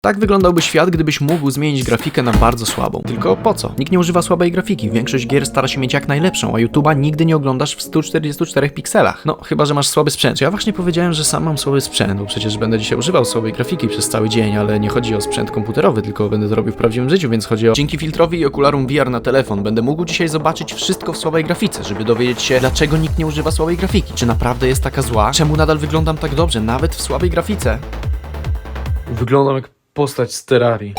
Tak wyglądałby świat, gdybyś mógł zmienić grafikę na bardzo słabą. Tylko po co? Nikt nie używa słabej grafiki. Większość gier stara się mieć jak najlepszą, a YouTube'a nigdy nie oglądasz w 144 pikselach. No, chyba, że masz słaby sprzęt. Ja właśnie powiedziałem, że sam mam słaby sprzęt, bo przecież będę dzisiaj używał słabej grafiki przez cały dzień, ale nie chodzi o sprzęt komputerowy, tylko będę to robił w prawdziwym życiu, więc chodzi o... Dzięki filtrowi i okularom VR na telefon będę mógł dzisiaj zobaczyć wszystko w słabej grafice, żeby dowiedzieć się, dlaczego nikt nie używa słabej grafiki. Czy naprawdę jest taka zła? Czemu nadal wyglądam tak dobrze, nawet w słabej grafice? Wyglądam jak postać z Terrarii.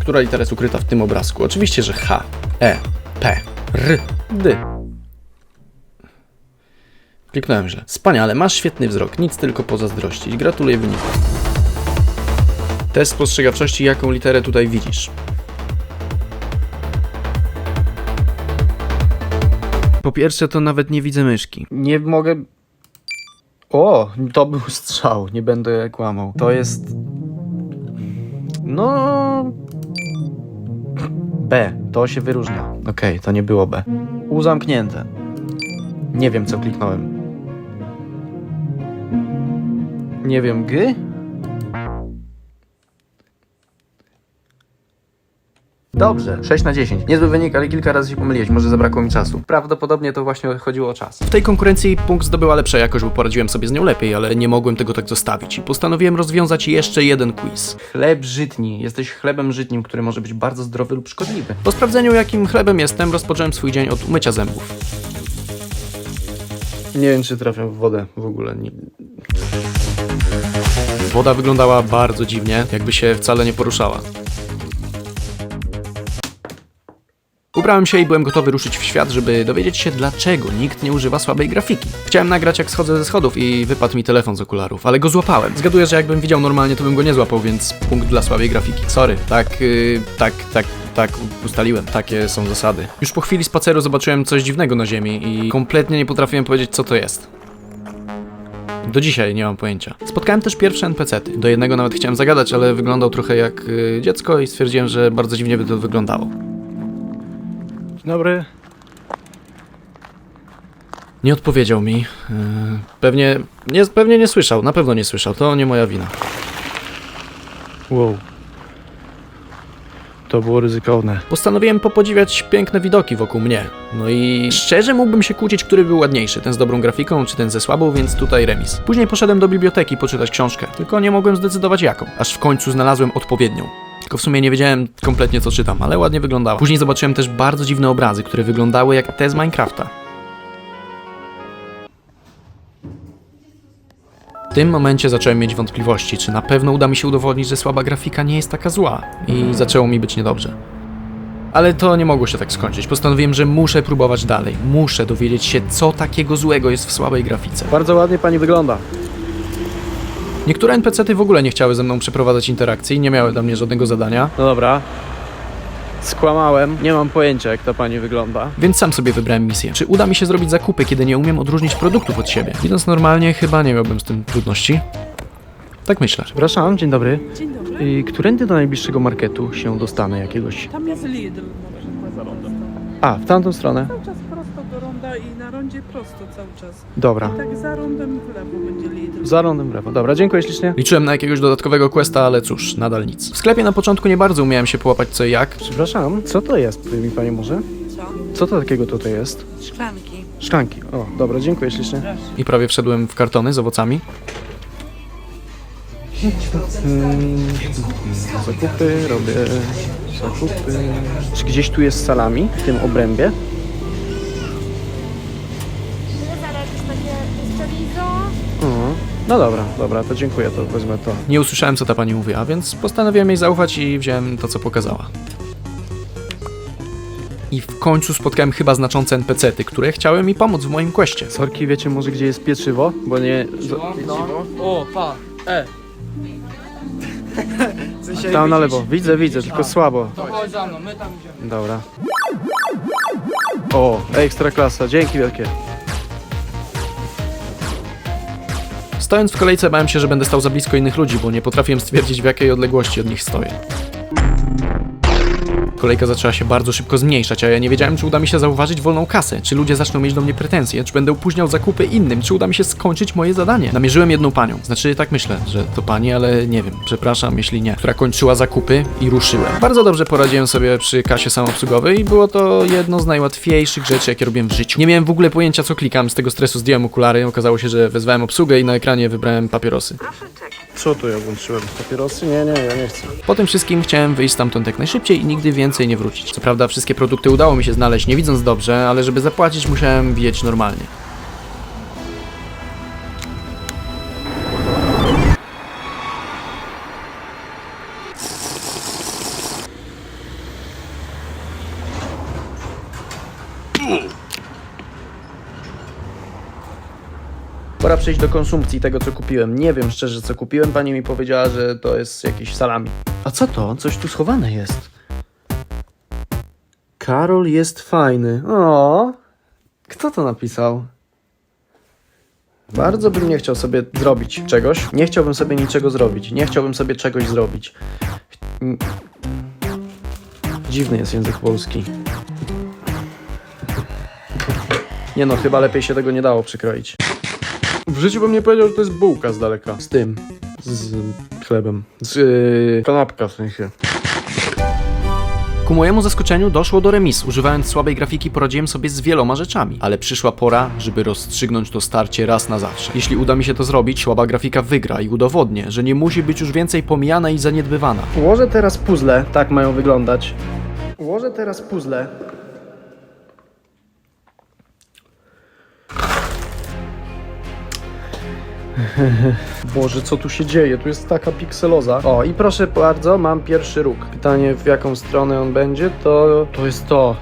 Która litera jest ukryta w tym obrazku? Oczywiście, że H, E, P, R, D. Kliknąłem źle. Wspaniale, masz świetny wzrok, nic tylko pozazdrościć. Gratuluję wyniku. Test spostrzegawczości, jaką literę tutaj widzisz? Po pierwsze, to nawet nie widzę myszki. Nie mogę o, to był strzał, nie będę kłamał. To jest. No. B, to się wyróżnia. Okej, to nie było B. U zamknięte. Nie wiem, co kliknąłem. Nie wiem, G? Dobrze, 6 na 10. Niezły wynik, ale kilka razy się pomyliłeś, może zabrakło mi czasu. Prawdopodobnie to właśnie chodziło o czas. W tej konkurencji punkt zdobyła lepsza jakość, bo poradziłem sobie z nią lepiej, ale nie mogłem tego tak zostawić i postanowiłem rozwiązać jeszcze jeden quiz. Chleb żytni. Jesteś chlebem żytnim, który może być bardzo zdrowy lub szkodliwy. Po sprawdzeniu, jakim chlebem jestem, rozpocząłem swój dzień od umycia zębów. Nie wiem, czy trafię w wodę w ogóle. Nie... Woda wyglądała bardzo dziwnie, jakby się wcale nie poruszała. Ubrałem się i byłem gotowy ruszyć w świat, żeby dowiedzieć się, dlaczego nikt nie używa słabej grafiki. Chciałem nagrać, jak schodzę ze schodów i wypadł mi telefon z okularów, ale go złapałem. Zgaduję, że jakbym widział normalnie, to bym go nie złapał, więc punkt dla słabej grafiki. Sorry, tak, yy, tak, tak, tak ustaliłem. Takie są zasady. Już po chwili spaceru zobaczyłem coś dziwnego na ziemi i kompletnie nie potrafiłem powiedzieć, co to jest. Do dzisiaj nie mam pojęcia. Spotkałem też pierwsze NPC-ty. Do jednego nawet chciałem zagadać, ale wyglądał trochę jak y, dziecko i stwierdziłem, że bardzo dziwnie by to wyglądało. Dzień dobry. Nie odpowiedział mi. Yy, Pewnie nie, pewnie nie słyszał, na pewno nie słyszał. To nie moja wina. Wow. To było ryzykowne. Postanowiłem popodziwiać piękne widoki wokół mnie. No i szczerze mógłbym się kłócić, który był ładniejszy, ten z dobrą grafiką, czy ten ze słabą, więc tutaj remis. Później poszedłem do biblioteki poczytać książkę, tylko nie mogłem zdecydować jaką, aż w końcu znalazłem odpowiednią. Tylko w sumie nie wiedziałem kompletnie co czytam, ale ładnie wyglądała. Później zobaczyłem też bardzo dziwne obrazy, które wyglądały jak te z Minecrafta. W tym momencie zacząłem mieć wątpliwości, czy na pewno uda mi się udowodnić, że słaba grafika nie jest taka zła i zaczęło mi być niedobrze. Ale to nie mogło się tak skończyć. Postanowiłem, że muszę próbować dalej. Muszę dowiedzieć się, co takiego złego jest w słabej grafice. Bardzo ładnie pani wygląda. Niektóre NPC-ty w ogóle nie chciały ze mną przeprowadzać interakcji, nie miały dla mnie żadnego zadania, No dobra. Skłamałem. Nie mam pojęcia, jak ta pani wygląda. więc sam sobie wybrałem misję. Czy uda mi się zrobić zakupy, kiedy nie umiem odróżnić produktów od siebie? Idąc normalnie, chyba nie miałbym z tym trudności. Tak myślę. Przepraszam, dzień dobry. Dzień dobry. I którędy do najbliższego marketu się dostanę jakiegoś? Tam jest Lidl. A, w tamtą stronę? Cały czas ronda i na rondzie prosto cały czas. Dobra. I tak za rondem w lewo będzie Lidl. Za rondem w lewo. Dobra, dziękuję ślicznie. Liczyłem na jakiegoś dodatkowego questa, ale cóż, nadal nic. W sklepie na początku nie bardzo umiałem się połapać co i jak. Przepraszam, co to jest? Powie mi pani może? Co? Co to takiego tutaj jest? Szklanki. Szklanki. O, dobra, dziękuję ślicznie. I prawie wszedłem w kartony z owocami. Mm, zakupy, robię zakupy. Czy gdzieś tu jest salami w tym obrębie? Zaraz jakieś takie chorizo. O, no dobra, dobra, to dziękuję, to wezmę to. Nie usłyszałem, co ta pani mówiła, więc postanowiłem jej zaufać i wziąłem to, co pokazała. I w końcu spotkałem chyba znaczące NPC-ty, które chciały mi pomóc w moim questie. Sorki, wiecie może gdzie jest pieczywo? Bo nie... O, pa, e. Tam na lewo. Widzę, widzę, tylko słabo. To chodź za mną, my tam idziemy. Dobra. O, ekstra klasa, dzięki wielkie. Stojąc w kolejce bałem się, że będę stał za blisko innych ludzi, bo nie potrafiłem stwierdzić w jakiej odległości od nich stoję. Kolejka zaczęła się bardzo szybko zmniejszać, a ja nie wiedziałem, czy uda mi się zauważyć wolną kasę, czy ludzie zaczną mieć do mnie pretensje, czy będę opóźniał zakupy innym, czy uda mi się skończyć moje zadanie. Namierzyłem jedną panią, znaczy tak myślę, że to pani, ale nie wiem, przepraszam, jeśli nie, która kończyła zakupy i ruszyłem. Bardzo dobrze poradziłem sobie przy kasie samoobsługowej. I było to jedno z najłatwiejszych rzeczy, jakie robiłem w życiu. Nie miałem w ogóle pojęcia, co klikam, z tego stresu zdjąłem okulary, okazało się, że wezwałem obsługę i na ekranie wybrałem papierosy. Co tu ja włączyłem? Papierosy? Nie, nie, ja nie chcę. Po tym wszystkim chciałem wyjść stamtąd jak najszybciej i nigdy więcej nie wrócić. Co prawda wszystkie produkty udało mi się znaleźć nie widząc dobrze, ale żeby zapłacić musiałem widzieć normalnie. Pora przejść do konsumpcji tego, co kupiłem. Nie wiem szczerze, co kupiłem. Pani mi powiedziała, że to jest jakieś salami. A co to? Coś tu schowane jest. Karol jest fajny. O, kto to napisał? Bardzo bym nie chciał sobie zrobić czegoś. Nie chciałbym sobie niczego zrobić. Nie chciałbym sobie czegoś zrobić. Dziwny jest język polski. Nie no, chyba lepiej się tego nie dało przykroić. W życiu bym nie powiedział, że to jest bułka z daleka. Z tym. Z chlebem. Z yy, kanapka w sensie. Ku mojemu zaskoczeniu doszło do remisu. Używając słabej grafiki poradziłem sobie z wieloma rzeczami, ale przyszła pora, żeby rozstrzygnąć to starcie raz na zawsze. Jeśli uda mi się to zrobić, słaba grafika wygra i udowodnię, że nie musi być już więcej pomijana i zaniedbywana. Ułożę teraz puzzle. Tak mają wyglądać. Ułożę teraz puzzle. Boże, co tu się dzieje? Tu jest taka pikseloza. O, i proszę bardzo, mam pierwszy róg. Pytanie, w jaką stronę on będzie, to... To jest to.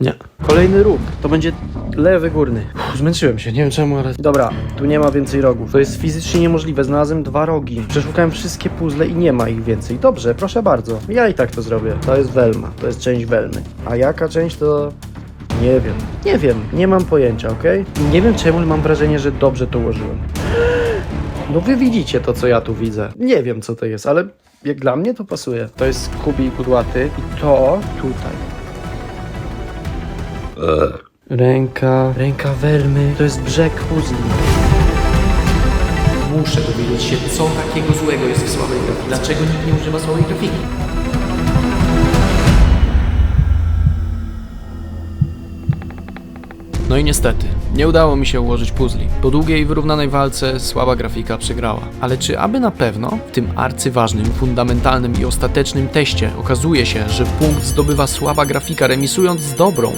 Nie. Kolejny róg. To będzie lewy górny. Zmęczyłem się, nie wiem czemu, ale... Dobra, tu nie ma więcej rogów. To jest fizycznie niemożliwe. Znalazłem dwa rogi. Przeszukałem wszystkie puzzle i nie ma ich więcej. Dobrze, proszę bardzo. Ja i tak to zrobię. To jest Welma. To jest część Welmy. A jaka część to... Nie wiem. Nie wiem. Nie mam pojęcia, okej? Nie wiem czemu, mam wrażenie, że dobrze to ułożyłem. No wy widzicie to, co ja tu widzę. Nie wiem, co to jest, ale jak dla mnie to pasuje. To jest kubi kudłaty i to tutaj. Ręka, ręka welmy, to jest brzeg puzli. Muszę dowiedzieć się, co takiego złego jest w słabej grafiki. Dlaczego nikt nie używa słabej grafiki? No i niestety, nie udało mi się ułożyć puzli. Po długiej wyrównanej walce słaba grafika przegrała. Ale czy aby na pewno w tym arcyważnym, fundamentalnym i ostatecznym teście okazuje się, że punkt zdobywa słaba grafika remisując z dobrą?